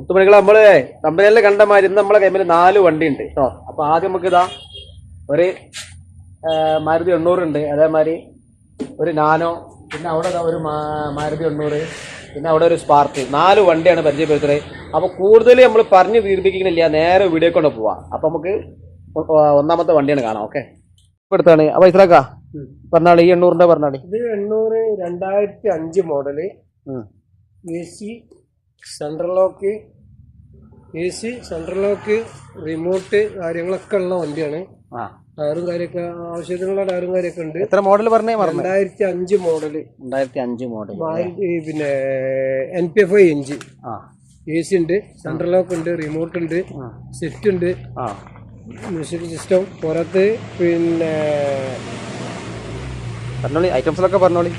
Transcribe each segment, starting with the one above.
മുത്തുമണികൾ നമ്മൾ തമ്പനയിലെ കണ്ട മാതിരി ഇന്ന് നമ്മളെ കൈമിൽ നാല് വണ്ടി ഉണ്ട് കേട്ടോ അപ്പൊ ആദ്യം നമുക്ക് ഇതാ ഒരു മാരുതി എണ്ണൂറ് ഉണ്ട്. അതേമാതിരി ഒരു നാനോ പിന്നെ അവിടെ ഒരു മാരുതി എണ്ണൂറ് പിന്നെ അവിടെ ഒരു സ്പാർക്ക്. നാല് വണ്ടിയാണ് പരിചയപ്പെടുത്തുന്നത്. അപ്പൊ കൂടുതൽ നമ്മൾ പറഞ്ഞു ദീർഘിക്കുന്നില്ല നേരെ വീഡിയോ കൊണ്ട് പോവാം. അപ്പൊ നമുക്ക് ഒന്നാമത്തെ വണ്ടിയാണ് കാണാം ഓക്കെ? എടുത്താണ് അപ്പൊ ഇത്രക്കാ പറഞ്ഞാളി ഈ എണ്ണൂറിന്റെ പറഞ്ഞാളി. ഇത് എണ്ണൂറ് രണ്ടായിരത്തി അഞ്ച് model A C central lock A C central lock remote കാര്യങ്ങളൊക്കെ ഉള്ള വണ്ടിയാണ്. ആ. ടയറും കാര്യമൊക്കെ ആവശ്യത്തിനുള്ള ടയറും കാര്യമൊക്കെ ഉണ്ട്. എത്ര മോഡൽ പറഞ്ഞേ മറന്നു? രണ്ടായിരത്തി അഞ്ച് മോഡൽ രണ്ടായിരത്തി അഞ്ച് മോഡൽ പിന്നെ N P F I engine A C ഉണ്ട് സെൻട്രൽ ലോക്ക് ഉണ്ട് റിമോട്ട് ഉണ്ട്. സെറ്റ് ഉണ്ട്. മ്യൂസിക് സിസ്റ്റം പുറത്ത് പിന്നെ പറഞ്ഞോളി ഐറ്റംസിലൊക്കെ പറഞ്ഞോളി.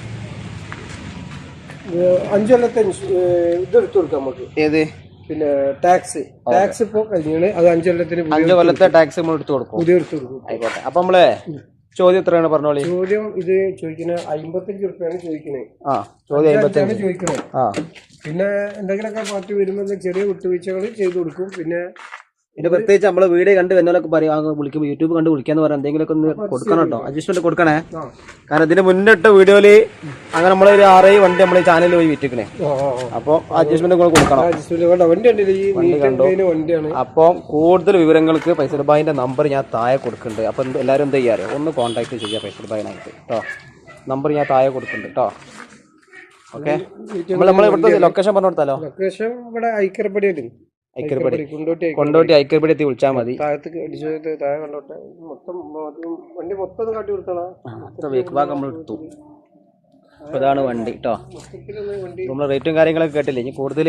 അഞ്ച് കൊല്ലത്തെ ഇൻഷു- ഏഹ്, ഇത് എടുത്തു കൊടുക്കാം നമുക്ക്. ഏത്? പിന്നെ ടാക്സ്. ടാക്സ് ഇപ്പൊ കഴിഞ്ഞാണ് അത് അഞ്ചൊല്ലത്തിന് അഞ്ച് കൊല്ലത്തെ ടാക്സ് നമ്മൾ എടുത്തു കൊടുക്കും. പുതിയ എടുത്തു കൊടുക്കും. ആയിക്കോട്ടെ. അപ്പൊ നമ്മളെ ചോദ്യം എത്രയാണ് പറഞ്ഞോളി? ചോദ്യം ഇത് ചോദിക്കുന്നത് അമ്പത്തഞ്ച് റുപ്യാണ് ചോദിക്കുന്നത് ആ ചോദ്യം അമ്പത്തഞ്ച്. ചോദിക്കുന്നത് ആ. പിന്നെ എന്തെങ്കിലുമൊക്കെ പാർട്ടി വരുമ്പോൾ ചെറിയ വിട്ടുവീഴ്ചകൾ ചെയ്തു കൊടുക്കും. പിന്നെ പിന്നെ പ്രത്യേകിച്ച് നമ്മളെ വീഡിയോ കണ്ട് വരുന്നവരൊക്കെ പറയും വിളിക്കുമ്പോൾ യൂട്യൂബ് കണ്ട് വിളിക്കാന്ന് പറയാം. എന്തെങ്കിലുമൊക്കെ ഒന്ന് കൊടുക്കണം കേട്ടോ. അഡ്ജസ്റ്റ്മെന്റ് കൊടുക്കണേ. കാരണം ഇതിന് മുന്നിട്ട വീഡിയോയിൽ അങ്ങനെ നമ്മളെ ഒരു ആറേ വണ്ടി നമ്മളെ ചാനലിൽ പോയി വിറ്റിക്കണേ. അപ്പോൾ അഡ്ജസ്റ്റ്മെന്റ് കൂടെ കൊടുക്കണം. അപ്പോൾ കൂടുതൽ വിവരങ്ങൾക്ക് പൈസ ബായിന്റെ നമ്പർ ഞാൻ താഴെ കൊടുക്കുന്നുണ്ട്. എല്ലാരും എല്ലാവരും എന്ത് ചെയ്യാറ് ഒന്ന് കോൺടാക്ട് ചെയ്യുക പൈസ ബായിനായിട്ട് കേട്ടോ നമ്പർ ഞാൻ താഴെ കൊടുക്കുന്നുണ്ട് കേട്ടോ ഓക്കെ നമ്മൾ നമ്മൾ ഇവിടുത്തെ ലൊക്കേഷൻ പറഞ്ഞു കൊടുത്താലോ? ലൊക്കേഷൻ ഇവിടെ ഐക്കരപ്പടിയായിട്ട്. ഐക്കരപ്പടി കുണ്ടോട്ടി ഐക്കർപടി എത്തി വിളിച്ചാൽ മതി. മൊത്തം നമ്മൾ എടുത്തു. അതാണ് വണ്ടി കേട്ടോ നമ്മൾ റേറ്റും കാര്യങ്ങളൊക്കെ കേട്ടില്ലേ? ഇനി കൂടുതൽ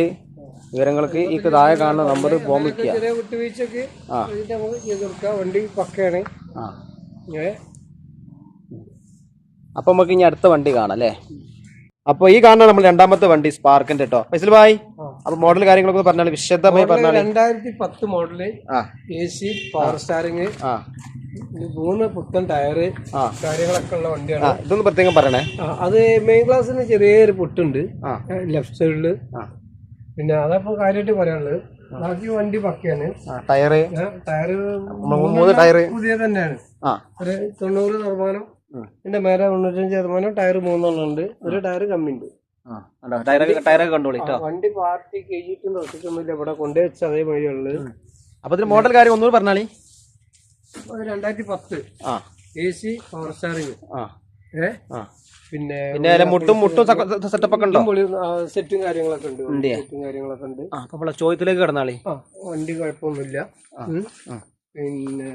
വിവരങ്ങൾക്ക് ഈ താഴെ കാണുന്ന നമ്പർ വിളിക്കുക വിട്ടുവീഴ്ചക്ക് ആ. വണ്ടി പക്കയാണ്. ആ. അപ്പം നമുക്ക് ഇനി അടുത്ത വണ്ടി കാണാം അല്ലേ? അപ്പൊ ഈ കാണുന്ന നമ്മൾ രണ്ടാമത്തെ വണ്ടി സ്പാർക്കിന്റെ കേട്ടോ ഫൈസൽ ആ. അപ്പൊ മോഡൽ കാര്യങ്ങളൊക്കെ പറഞ്ഞാൽ വിശദമായി പറഞ്ഞാൽ രണ്ടായിരത്തി പത്ത് model A C power steering മൂന്ന് പുത്തൻ ടയറ് കാര്യങ്ങളൊക്കെ ഉള്ള വണ്ടിയാണ്. ഇതൊന്ന് പ്രത്യേകം പറയണേ. അത് മെയിൻ ക്ലാസ്സിന് ചെറിയൊരു പുട്ടുണ്ട്. ലെഫ്റ്റ് സൈഡിൽ പിന്നെ അതപ്പോ കാര്യമായിട്ട് പറയാനുള്ളത് ബാക്കി വണ്ടി പക്കയാണ്. ടയറ്. ടയറ് മൂന്ന് ടയറ്. പുതിയ തന്നെയാണ്. ഒരു തൊണ്ണൂറ് ശതമാനം. പിന്നെ മേലെ തൊണ്ണൂറ്റഞ്ച് ശതമാനം ടയർ മൂന്നെണ്ണം ഉണ്ട് ഒരു ടയർ കമ്മിണ്ട് ടയറൊക്കെ ടയറൊക്കെ കണ്ടോളി കേട്ടോ വണ്ടി പാർട്ടി കഴിഞ്ഞിട്ടും നിർത്തിട്ടൊന്നുമില്ല ഇവിടെ കൊണ്ടേ വെച്ച അതേ വഴിയുള്ളത് അപ്പൊ ഇതിന് മോഡൽ കാര്യം ഒന്നുകൂടി പറഞ്ഞാളി. അത് രണ്ടായിരത്തി പത്ത്. ആ. A C power steering. ആ. ഏ? ആ. പിന്നെ പിന്നെ മുട്ടും മുട്ടും സെറ്റപ്പ് ഒക്കെ ഉണ്ടോ? സെറ്റും കാര്യങ്ങളൊക്കെ ഉണ്ട്. സെറ്റും കാര്യങ്ങളൊക്കെ ഉണ്ട്. അപ്പോൾ ചോദ്യത്തിലേക്ക് കിടന്നാളി. വണ്ടി കുഴപ്പമൊന്നുമില്ല. പിന്നെ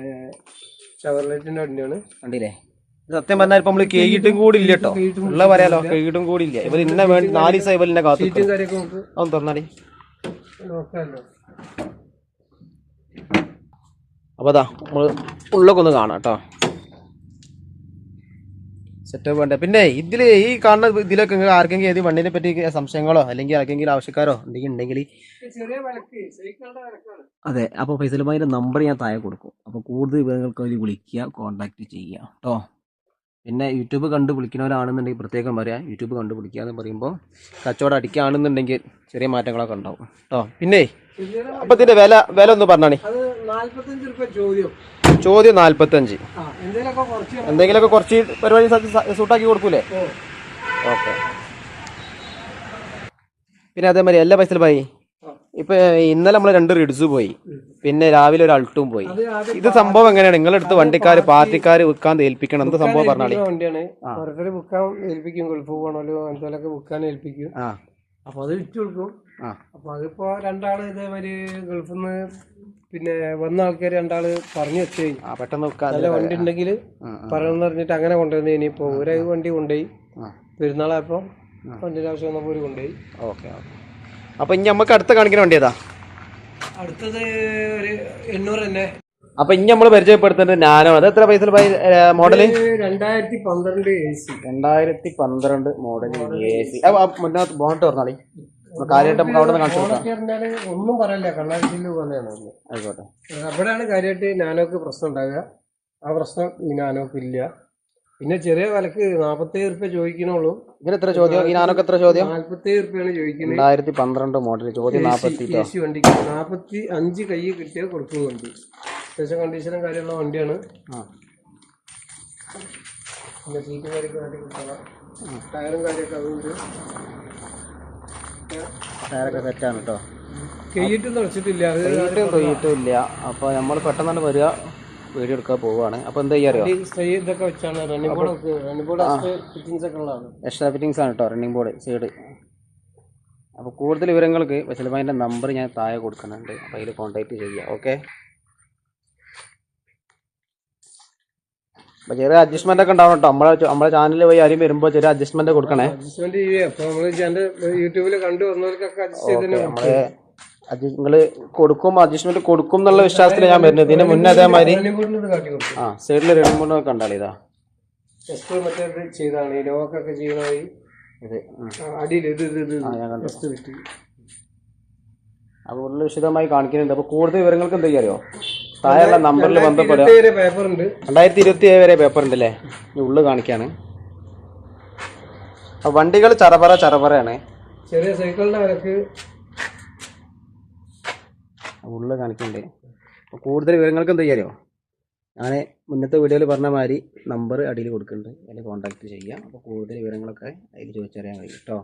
ഷവർലൈറ്റിന്റെ വണ്ടിയാണ്. ഇത് സത്യം പറഞ്ഞാൽ ഇപ്പൊ നമ്മൾ കേട്ടും കൂടി ഇല്ല കേട്ടോ ഉള്ള പറയാലോ കേട്ടും കൂടി ഇല്ല ഇവർ ഇന്ന വേണ്ടി നാല് ദിവസം ഇവരിന്നെ കാത്തു തുറന്നാടി. നോക്കാമല്ലോ. അപ്പൊ അതാ നമ്മൾ ഉള്ളൊക്കെ ഒന്ന് കാണാം കേട്ടോ സെറ്റപ്പ് വേണ്ട? പിന്നെ ഇതിൽ ഈ കാണുന്ന ഇതിലൊക്കെ നിങ്ങൾക്ക് ആർക്കെങ്കിലും ഏത് വണ്ടിനെ പറ്റി സംശയങ്ങളോ അല്ലെങ്കിൽ ആർക്കെങ്കിലും ആവശ്യക്കാരോ എന്തെങ്കിലും ഉണ്ടെങ്കിൽ അതെ അപ്പോൾ ഫൈസലുമായിന്റെ നമ്പർ ഞാൻ താഴെ കൊടുക്കും. അപ്പോൾ കൂടുതൽ വിവരങ്ങൾക്ക് വേണ്ടി വിളിക്കുക കോൺടാക്ട് ചെയ്യുക കേട്ടോ പിന്നെ യൂട്യൂബ് കണ്ടുപിടിക്കുന്നവരാണെന്നുണ്ടെങ്കിൽ പ്രത്യേകം പറയാം. യൂട്യൂബ് കണ്ടു വിളിക്കുക എന്ന് പറയുമ്പോൾ കച്ചവടം അടിക്കുകയാണെന്നുണ്ടെങ്കിൽ ചെറിയ മാറ്റങ്ങളൊക്കെ ഉണ്ടാവും. കേട്ടോ പിന്നെ അപ്പോൾ ഇതിന്റെ വില വില ഒന്ന് പറഞ്ഞാണേ. നാല്പത്തഞ്ച് ചോദ്യം. നാൽപ്പത്തഞ്ച് ആ എന്തെങ്കിലുമൊക്കെ കുറച്ച് പരിപാടി സൂട്ടാക്കി കൊടുക്കൂലേ? ഓക്കെ. പിന്നെ അതേമാതിരി എല്ലാ പൈസ പോയി. ഇപ്പൊ ഇന്നലെ നമ്മൾ രണ്ട് റിഡ്സ് പോയി. പിന്നെ രാവിലെ ഒരു അൾട്ടും പോയി. ഇത് സംഭവം എങ്ങനെയാണ്? നിങ്ങളെടുത്ത് വണ്ടിക്കാര് പാർട്ടിക്കാര് വിൽക്കാൻ ഏൽപ്പിക്കണം എന്ത് സംഭവം പറഞ്ഞാലും? വണ്ടിയാണ്. ഓരോരുത്തർ ഏൽപ്പിക്കും ഗൾഫ് പോകണമല്ലോ അങ്ങനത്തെ ഏൽപ്പിക്കും. അപ്പൊ അത് വിറ്റ് കൊടുക്കും. അപ്പൊ അതിപ്പോ രണ്ടാൾ ഇതേമാതിരി ഗൾഫിൽ നിന്ന് പിന്നെ വന്ന ആൾക്കാർ രണ്ടാൾ പറഞ്ഞു വെച്ചു പെട്ടെന്ന് നല്ല വണ്ടി ഉണ്ടെങ്കിൽ പറയണമെന്ന് പറഞ്ഞിട്ട് അങ്ങനെ കൊണ്ടുവന്നു. ഇനിയിപ്പോ ഒരു വണ്ടി കൊണ്ടുപോയി. പെരുന്നാളായപ്പോ വണ്ടിയുടെ ആവശ്യം വന്നപ്പോൾ ഒരു കൊണ്ടുപോയി. Okay okay. അപ്പൊ ഇനി നമുക്ക് അടുത്ത കാണിക്കുന്ന വണ്ടി ഏതാ? അടുത്തത് ഒരു എണ്ണൂറ് തന്നെ. അപ്പൊ ഇനി നമ്മൾ പരിചയപ്പെടുത്തുന്നത് നാനോ. അത് എത്ര പൈസ മോഡൽ? രണ്ടായിരത്തി പന്ത്രണ്ട് എ സി രണ്ടായിരത്തി പന്ത്രണ്ട് മോഡൽ എ സി മുന്നോട്ട് ബോണ്ട് പറഞ്ഞാളി കാര്യമായിട്ട് നമുക്ക് അവിടെ കാണിച്ചു ഒന്നും പറയല്ല. കണ്ണാടി പോലെയാണ്. ആയിക്കോട്ടെ. അവിടെയാണ് കാര്യമായിട്ട് നാനോക്ക് പ്രശ്നം ഉണ്ടാകുക ആ പ്രശ്നം ഈ നാനോക്ക് ഇല്ല. പിന്നെ ചെറിയ വിലക്ക് നാപ്പത്തേഴ് റുപ്യ ചോദിക്കണുള്ളൂ. ഇതിന് എത്ര ചോദ്യം? ഈ നാനൊക്കെ എത്ര ചോദ്യം? നാല്പത്തേഴ് റുപ്യാണ് ചോദിക്കുന്നത് രണ്ടായിരത്തി പന്ത്രണ്ട് മോഡൽ ചോദ്യം നാൽപ്പത്തി എ സി വണ്ടിക്ക് നാപ്പത്തി അഞ്ച് കൈ കിട്ടിയാൽ കൊടുക്കും വണ്ടി. അത്യാവശ്യം കണ്ടീഷനും കാര്യമുള്ള വണ്ടിയാണ്. ആ. പിന്നെ സീറ്റ് കാര്യമൊക്കെ വേണ്ടി കിട്ടണം. ടയറും കാര്യമൊക്കെ അതുകൊണ്ട് ടയറൊക്കെ സെറ്റാണ് കേട്ടോ കൈയിട്ട് തുടച്ചിട്ടില്ല അത് തൊയ്യിട്ടും ഇല്ല. അപ്പോൾ നമ്മൾ പെട്ടെന്ന് തന്നെ വരിക. വീഡിയോ എടുക്കാൻ പോവുകയാണ് അപ്പോൾ എന്താ ചെയ്യാറിയോ ഇതൊക്കെ വെച്ചാണ്. Running board running board fittings ഒക്കെ ഉള്ളതാണ്. എക്സ്ട്രാ ഫിറ്റിങ്സ് ആണ് കേട്ടോ റണ്ണിംഗ് ബോർഡ് സൈഡ് അപ്പോൾ കൂടുതൽ വിവരങ്ങൾക്ക് വസലബായിന്റെ നമ്പർ ഞാൻ താഴെ കൊടുക്കുന്നുണ്ട്. അപ്പോൾ അതിൽ കോൺടാക്ട് ചെയ്യുക ഓക്കെ അപ്പോൾ ചെറിയ അഡ്ജസ്റ്റ്മെന്റ് ഒക്കെ ഉണ്ടാവും കേട്ടോ നമ്മളെ നമ്മളെ ചാനലിൽ പോയി ആരും വരുമ്പോൾ ചെറിയ അഡ്ജസ്റ്റ്മെന്റ് കൊടുക്കണേ. അഡ്ജസ്റ്റ്മെന്റ് അപ്പൊ യൂട്യൂബിൽ കണ്ടു വന്നവർക്കൊക്കെ അഡ്ജസ്റ്റ് ചെയ്തതിന് നമ്മൾ നിങ്ങൾ കൊടുക്കും അഡ്ജസ്റ്റ്മെന്റ് കൊടുക്കും എന്നുള്ള വിശ്വാസത്തിൽ ഞാൻ വരുന്നത്. ഇതിന് മുന്നേ അതേമാതിരി ആ സൈഡിൽ രണ്ട് മൂന്ന് കണ്ടാളി ഇതാ. അപ്പൊ മറ്റേ ചെയ്താണ്. ഈ ലോക്കൊക്കെ ചെയ്യണ വഴി ഇത് ഉം. അടിയിൽ ഇത് ഇത് ഇത് ആ ഞാൻ കണ്ടു ജസ്റ്റ് വിറ്റ് അപ്പോൾ കൂടുതൽ വിശദമായി കാണിക്കുന്നുണ്ട്. അപ്പോൾ കൂടുതൽ വിവരങ്ങൾക്ക് എന്താ അറിയോ താഴെയുള്ള നമ്പറിൽ ബന്ധപ്പെടുക. രണ്ടായിരത്തി ഇരുപത്തി ഏഴ് വരെ പേപ്പർ ഉണ്ട് അല്ലേ ഉള്ളു കാണിക്കാണ്. വണ്ടികൾ ചറപറ ചറപറയാണ്. ചെറിയ സൈക്കിളിന്റെ വിലക്ക് ഉള്ളു കാണിക്കുന്നുണ്ട് അപ്പോൾ കൂടുതൽ വിവരങ്ങൾക്ക് എന്താ ചെയ്യാമോ ഞാൻ മുന്നത്തെ വീഡിയോയിൽ പറഞ്ഞ മാതിരി നമ്പർ അടിയിൽ കൊടുക്കുന്നുണ്ട് അതിൽ കോൺടാക്ട് ചെയ്യാം. അപ്പോൾ കൂടുതൽ വിവരങ്ങളൊക്കെ അതിൽ ചോദിച്ചറിയാൻ കഴിയും കേട്ടോ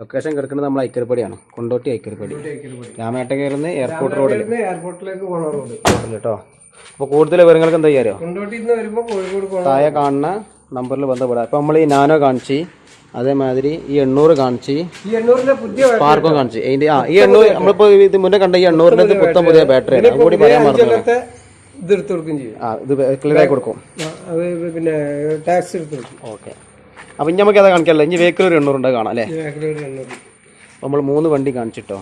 ലൊക്കേഷൻ കിടക്കുന്നത് നമ്മൾ ഐക്കരപ്പടിയാണ് കൊണ്ടോട്ടി ഐക്കരപ്പടി രാമേട്ട കയറുന്ന എയർപോർട്ട് റോഡിൽ എയർപോർട്ടിലേക്ക് പോണ റോഡ് റോഡിൽ കേട്ടോ അപ്പോൾ കൂടുതൽ വിവരങ്ങൾക്ക് എന്താ ചെയ്യാമോ താഴെ കാണുന്ന നമ്പറിൽ ബന്ധപ്പെടാം. അപ്പോൾ നമ്മൾ ഈ നാനോ കാണിച്ച് അതേമാതിരി ഈ എണ്ണൂറ് കാണിച്ച് ഈ എണ്ണൂറിന്റെ പുതിയ പാർക്കും കാണിച്ച്. അതിന്റെ ആ ഈ എണ്ണൂറ് നമ്മളിപ്പോ ഇത് മുന്നേ കണ്ട ഈ എണ്ണൂറിന്റെ പുത്തം പുതിയ ബാറ്ററി ആണ്. കൂടി പറയാൻ മറന്നു ഇത് എടുത്ത് കൊടുക്കുകയും ചെയ്യും. ആ ഇത് ക്ലിയർ ആയി കൊടുക്കും. പിന്നെ ടാക്സ് എടുത്ത് കൊടുക്കും ഓക്കെ. അപ്പം ഇനി നമുക്ക് അതാ കാണിക്കാമല്ലോ ഇനി വെഹിക്കിൾ ഒരു എണ്ണൂറുണ്ട് കാണാം അല്ലേ? അപ്പോൾ നമ്മൾ മൂന്ന് വണ്ടി കാണിച്ചിട്ടോ?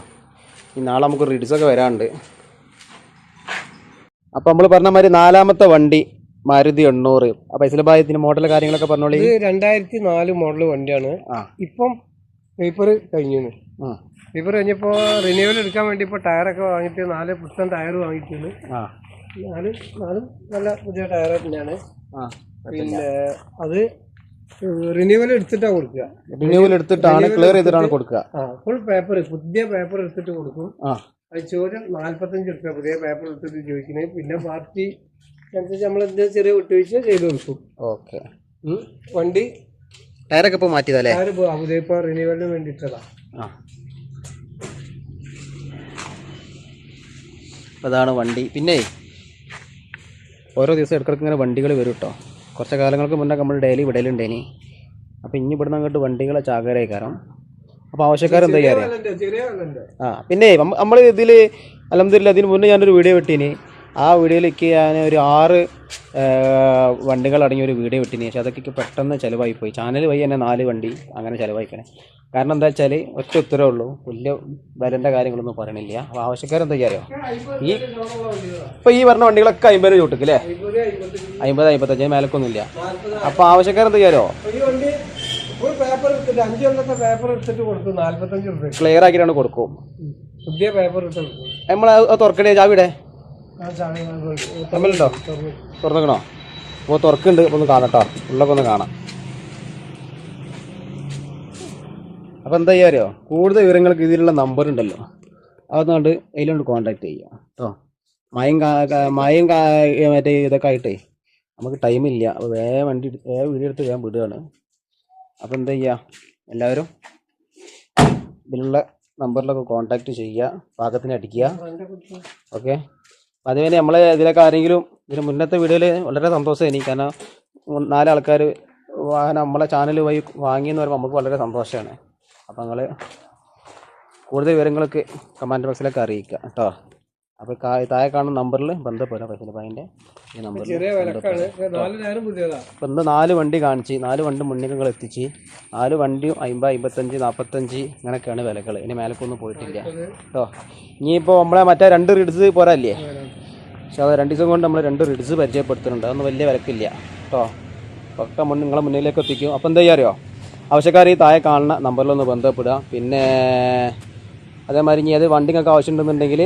ഈ നാളെ നമുക്ക് റിഡ്സ് ഒക്കെ വരാനുണ്ട്. അപ്പോൾ നമ്മൾ പറഞ്ഞ മാതിരി നാലാമത്തെ വണ്ടി മാരുതി എണ്ണൂറ്. അപ്പോൾ ഇസ്ലബായത്തിന് മോഡൽ കാര്യങ്ങളൊക്കെ പറഞ്ഞോളി. ഇത് രണ്ടായിരത്തി നാല് മോഡൽ വണ്ടിയാണ്. ആ. ഇപ്പം പേപ്പർ കഴിഞ്ഞു ആ. പേപ്പർ കഴിഞ്ഞപ്പോ റിന്യൂവൽ എടുക്കാൻ വേണ്ടി ഇപ്പോൾ ടയറൊക്കെ വാങ്ങിയിട്ട് നാല് പുത്തൻ ടയർ വാങ്ങിയിട്ടുണ്ട്. ആ. നാല് നാലും നല്ല പുതിയ ടയർ തന്നെയാണ് ആ. പിന്നെ അത് റിന്യൂവൽ എടുത്തിട്ടാ കൊടുക്കുക. റിന്യൂവൽ എടുത്തിട്ടാണ് ക്ലിയർ ചെയ്തിട്ടാണ് കൊടുക്കുക. ആ ഫുൾ പേപ്പർ പുതിയ പേപ്പർ എടുത്തിട്ട് കൊടുക്കും. ആ. അത് ചോദ്യം നാല്പത്തഞ്ച് റുപ്യ പുതിയ പേപ്പർ എടുത്തിട്ട് ചോദിക്കുന്നത് പിന്നെ പാർട്ടി അനുസരിച്ച് നമ്മൾ എന്ത് ചെറിയ വിട്ടുവീഴ്ച ചെയ്ത് കൊടുക്കും. ഓക്കെ. വണ്ടി ടയറൊക്കെ ഇപ്പോൾ മാറ്റിയതല്ലേ? ടയർ പുതിയ ഇപ്പോൾ റിന്യൂവലിന് വേണ്ടിയിട്ടതാ. ആ. അതാണ് വണ്ടി. പിന്നെ ഓരോ ദിവസം ഇടക്കിടക്ക് ഇങ്ങനെ വണ്ടികൾ വരും കേട്ടോ കുറച്ച് കാലങ്ങൾക്ക് മുന്നേ നമ്മൾ ഡെയിലി വിടലുണ്ടേനി. അപ്പോൾ ഇനി ഇവിടുന്ന് അങ്ങോട്ട് വണ്ടികളെ ചാകരയായി കാരണം. അപ്പോൾ ആവശ്യക്കാരെന്താ ചെയ്യാറ് ആ. പിന്നെ നമ്മൾ ഇതിൽ അലഹമില്ല അതിന് മുന്നേ ഞാനൊരു വീഡിയോ വിട്ടീനി. ആ വീഡിയോയിലേക്ക് ഞാൻ ഒരു ആറ് വണ്ടികൾ അടങ്ങിയ ഒരു വീഡിയോ വിട്ടിനി പക്ഷേ അതൊക്കെ പെട്ടെന്ന് ചിലവായി പോയി. ചാനൽ വഴി തന്നെ നാല് വണ്ടി അങ്ങനെ ചിലവായിക്കണേ. കാരണം എന്താ വെച്ചാൽ ഒറ്റ ഉത്തരവേ ഉള്ളൂ. വലിയ വിലന്റെ കാര്യങ്ങളൊന്നും പറയണില്ല. അപ്പോൾ ആവശ്യക്കാരെന്താ ചെയ്യാറോ ഈ ഇപ്പോൾ ഈ പറഞ്ഞ വണ്ടികളൊക്കെ അമ്പത് രൂപ ചൂട്ടിക്ക് അല്ലേ? അമ്പത് അമ്പത്തഞ്ച് മേലക്കൊന്നുമില്ല അപ്പോൾ ആവശ്യക്കാരെന്താ ഫുൾ പേപ്പർ എടുത്തിട്ട് അഞ്ച് കൊല്ലത്തെ പേപ്പർ എടുത്തിട്ട് കൊടുക്കും നാല്പത്തഞ്ച് രൂപ ക്ലിയർ ആക്കിയിട്ടാണ് കൊടുക്കും. പുതിയ പേപ്പർ നമ്മൾ തുറക്കണേ ചാവിടെ. തമ്മിലുണ്ടോ തുറന്ന്. തുറന്നിക്കണോ? അപ്പോൾ തുറക്കുന്നുണ്ട്. അപ്പോൾ ഒന്ന് കാണട്ടോ. ഉള്ളൊക്കെ ഒന്ന് കാണാം. അപ്പോൾ എന്താ ചെയ്യാ അറിയോ? കൂടുതൽ വിവരങ്ങൾക്ക് ഇതിലുള്ള നമ്പർ ഉണ്ടല്ലോ. അതൊന്നുകൊണ്ട് അതിലോട്ട് കോൺടാക്ട് ചെയ്യാം. കേട്ടോ മയം മയം മറ്റേ ഇതൊക്കെ ആയിട്ടേ നമുക്ക് ടൈമില്ല അപ്പോൾ വേഗം വണ്ടി വേറെ വീഡിയോ എടുത്ത് വേഗം വിടുകയാണ്. അപ്പോൾ എന്താ ചെയ്യുക എല്ലാവരും ഇതിലുള്ള നമ്പറിലൊക്കെ കോൺടാക്ട് ചെയ്യുക. പാകത്തിന് അടിക്കുക. ഓക്കെ അതുപോലെ നമ്മളെ ഇതിലൊക്കെ ആരെങ്കിലും ഇതിന് മുന്നത്തെ വീഡിയോയിൽ വളരെ സന്തോഷം എനിക്ക്. കാരണം നാലാൾക്കാർ നമ്മളെ ചാനൽ വഴി വാങ്ങിയെന്ന് പറയുമ്പോൾ നമുക്ക് വളരെ സന്തോഷമാണ് അപ്പം നിങ്ങൾ കൂടുതൽ വിവരങ്ങളൊക്കെ കമന്റ് ബോക്സിലൊക്കെ അറിയിക്കുക കേട്ടോ. അപ്പോൾ താഴെ കാണുന്ന നമ്പറിൽ ബന്ധപ്പെടാം അതിന്റെ ഈ നമ്പറിൽ ഇപ്പം ഇന്ന് നാല് വണ്ടി കാണിച്ച് നാല് വണ്ടി മുന്നിൽ നിങ്ങൾ എത്തിച്ച് നാല് വണ്ടിയും അമ്പത് അമ്പത്തഞ്ച് നാൽപ്പത്തഞ്ച് ഇങ്ങനെയൊക്കെയാണ് വിലകൾ ഇനി മേലക്കൊന്നും പോയിട്ടില്ല. കേട്ടോ? ഇനിയിപ്പോൾ നമ്മളെ മറ്റേ രണ്ട് റിഡ്സ് പോരല്ലേ? പക്ഷെ അത് രണ്ട് ദിവസം കൊണ്ട് നമ്മൾ രണ്ട് റിഡ്സ് പരിചയപ്പെടുത്തുന്നുണ്ട്. അതൊന്നും വലിയ വിലക്കില്ല. കേട്ടോ? ഒക്കെ മുന്നിൽ നിങ്ങളെ മുന്നിലേക്ക് എത്തിക്കും. അപ്പോൾ എന്താ ചെയ്യാറിയോ? ആവശ്യക്കാർ ഈ താഴെ കാണുന്ന നമ്പറിലൊന്ന് ബന്ധപ്പെടുക. പിന്നെ അതേമാതിരി ഇനി അത് വണ്ടിങ്ങൾക്ക് ആവശ്യമുണ്ടെന്നുണ്ടെങ്കിൽ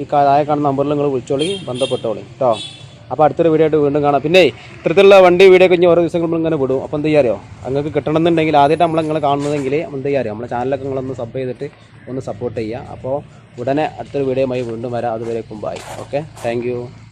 ഈ താഴെ കാണുന്ന നമ്പറിൽ നിങ്ങൾ വിളിച്ചോളി ബന്ധപ്പെട്ടോളി. കേട്ടോ അപ്പോൾ അടുത്തൊരു വീഡിയോ ആയിട്ട് വീണ്ടും കാണാം. പിന്നെ ഇത്തരത്തിലുള്ള വണ്ടി വീഡിയോ കഴിഞ്ഞ് ഓരോ ദിവസങ്ങൾ ഇങ്ങനെ വിടും. അപ്പോൾ എന്ത് ചെയ്യാറിയോ നിങ്ങൾക്ക് കിട്ടണമെന്നുണ്ടെങ്കിൽ ആദ്യമായിട്ട് നമ്മളെ നിങ്ങൾ കാണുന്നതെങ്കിൽ എന്ത് ചെയ്യാറിയോ നമ്മളെ ചാനലൊക്കെ നിങ്ങളൊന്ന് സബ് ചെയ്തിട്ട് ഒന്ന് സപ്പോർട്ട് ചെയ്യുക. അപ്പോൾ ഉടനെ അടുത്തൊരു വീഡിയോയുമായി വീണ്ടും വരാം. അതുവരേക്കും ബായ് ഓക്കെ താങ്ക്